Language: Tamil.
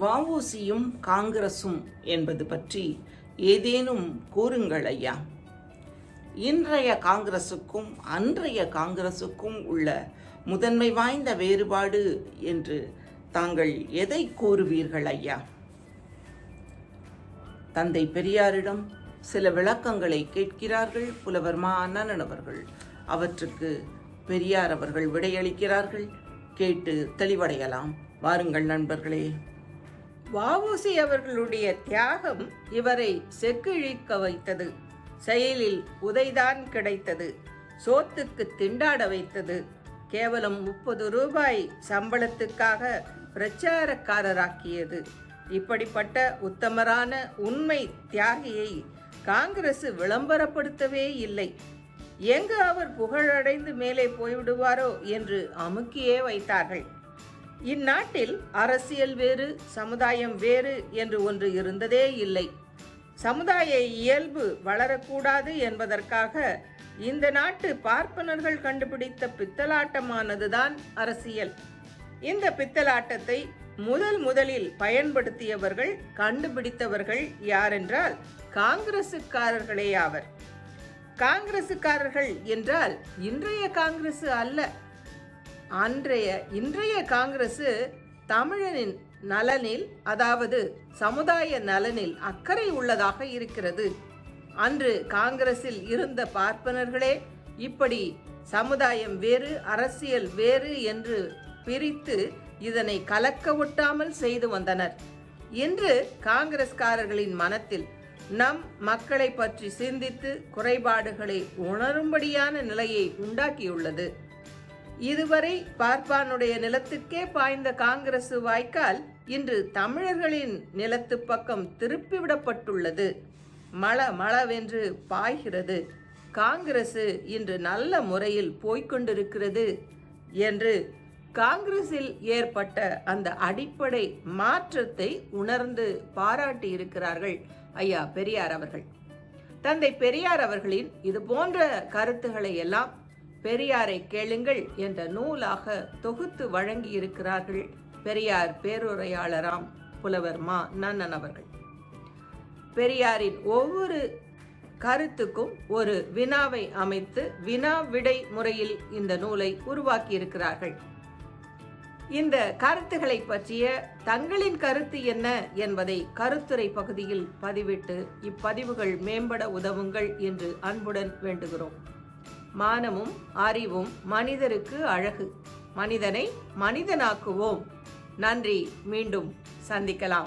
வஉசியும் காங்கிரசும் என்பது பற்றி ஏதேனும் கூறுங்கள் ஐயா இன்றைய காங்கிரசுக்கும் அன்றைய காங்கிரசுக்கும் உள்ள முதன்மை வாய்ந்த வேறுபாடு என்று தாங்கள் எதை கூறுவீர்கள் ஐயா தந்தை பெரியாரிடம் சில விளக்கங்களை கேட்கிறார்கள் புலவர் மா அண்ணன் அவர்கள். அவற்றுக்கு பெரியார் அவர்கள் விடையளிக்கிறார்கள். கேட்டு தெளிவடையலாம். வாருங்கள் நண்பர்களே. வஉசி அவர்களுடைய தியாகம் இவரை செக்கிழிக்க வைத்தது. செயலில் உதைதான் கிடைத்தது. சோத்துக்கு திண்டாட வைத்தது. கேவலம் முப்பது ரூபாய் சம்பளத்துக்காக பிரச்சாரக்காரராக்கியது. இப்படிப்பட்ட உத்தமரான உண்மை தியாகியை காங்கிரஸ் விளம்பரப்படுத்தவே இல்லை. எங்கு அவர் புகழடைந்து மேலே போய்விடுவாரோ என்று அமுக்கியே வைத்தார்கள். இந்நாட்டில் அரசியல் வேறு சமுதாயம் வேறு என்று ஒன்று இருந்ததே இல்லை. சமுதாய இயல்பு வளரக்கூடாது என்பதற்காக இந்த நாட்டு பார்ப்பனர்கள் கண்டுபிடித்த பித்தலாட்டமானதுதான் அரசியல். இந்த பித்தலாட்டத்தை முதல் முதலில் பயன்படுத்தியவர்கள் கண்டுபிடித்தவர்கள் யாரென்றால் காங்கிரசுக்காரர்களே ஆவர். காங்கிரசுக்காரர்கள் என்றால் இன்றைய காங்கிரசு அல்ல. அன்றைய இன்றைய காங்கிரஸ் தமிழனின் நலனில் அதாவது சமுதாய நலனில் அக்கறை உள்ளதாக இருக்கிறது. அன்று காங்கிரஸில் இருந்த பார்ப்பனர்களே இப்படி சமுதாயம் வேறு அரசியல் வேறு என்று பிரித்து இதனை கலக்க ஒட்டாமல் செய்து வந்தனர். இன்று காங்கிரஸ்காரர்களின் மனத்தில் நம் மக்களை பற்றி சிந்தித்து குறைபாடுகளை உணரும்படியான நிலையை உண்டாக்கியுள்ளது. இதுவரை பார்ப்பானுடைய நிலத்துக்கே பாய்ந்த காங்கிரஸ் வாய்க்கால் இன்று தமிழர்களின் நிலத்து பக்கம் திருப்பிவிடப்பட்டுள்ளது. மள மளவென்று பாய்கிறது. காங்கிரசு இன்று நல்ல முறையில் போய்க்கொண்டிருக்கிறது என்று காங்கிரஸில் ஏற்பட்ட அந்த அடிப்படை மாற்றத்தை உணர்ந்து பாராட்டி இருக்கிறார்கள் ஐயா பெரியார் அவர்கள். தந்தை பெரியார் அவர்களின் இது போன்ற கருத்துக்களை எல்லாம் பெரியாரை கேளுங்கள் என்ற நூலாக தொகுத்து வழங்கி இருக்கிறார்கள் பெரியார் பேருரையாளராம் புலவர் மா நன்னன் அவர்கள். பெரியாரின் ஒவ்வொரு கருத்துக்கும் ஒரு வினாவை அமைத்து வினா விடை முறையில் இந்த நூலை உருவாக்கியிருக்கிறார்கள். இந்த கருத்துக்களை பற்றிய தங்களின் கருத்து என்ன என்பதை கருத்துரை பகுதியில் பதிவிட்டு இப்பதிவுகள் மேம்பட உதவுங்கள் என்று அன்புடன் வேண்டுகிறோம். மானமும் அறிவும் மனிதருக்கு அழகு. மனிதனை மனிதனாக்குவோம். நன்றி. மீண்டும் சந்திக்கலாம்.